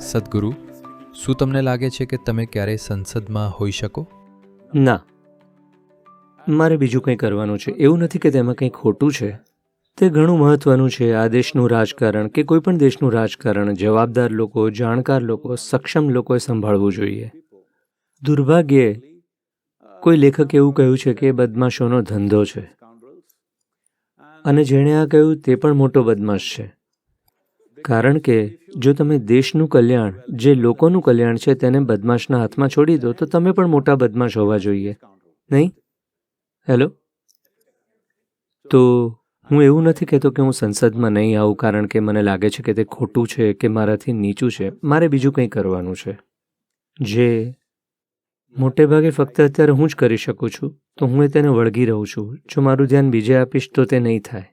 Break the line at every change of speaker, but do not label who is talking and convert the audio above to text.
સદગુરુ, શું તમને લાગે છે કે તમે ક્યારેય સંસદમાં હોઈ શકો?
ના. મારે બીજું કંઈ કરવાનું છે. એવું નથી કે તેમાં કંઈ ખોટું છે. તે ઘણું મહત્ત્વનું છે. આ દેશનું રાજકારણ કે કોઈ પણ દેશનું રાજકારણ જવાબદાર લોકો, જાણકાર લોકો, સક્ષમ લોકોએ સંભાળવું જોઈએ. દુર્ભાગ્યે, કોઈ લેખકે એવું કહ્યું છે કે બદમાશોનો ધંધો છે. અને જેણે આ કહ્યું તે પણ મોટો બદમાશ છે. કારણ કે, જો તમે દેશનું કલ્યાણ, જે લોકોનું કલ્યાણ છે તેને બદમાશના હાથમાં છોડી દો, તો તમે પણ મોટા બદમાશ હોવા જોઈએ. નહીં? હેલો? તો હું એવું નથી કહેતો કે હું સંસદમાં નહીં આવું કારણ કે મને લાગે છે કે તે ખોટું છે કે મારાથી નીચું છે. મારે બીજું કંઈ કરવાનું છે. જે મોટે ભાગે ફક્ત અત્યારે હું જ કરી શકું છું, તો હું એ તેને વળગી રહું છું. જો મારું ધ્યાન બીજે આપીશ તો તે નહીં થાય.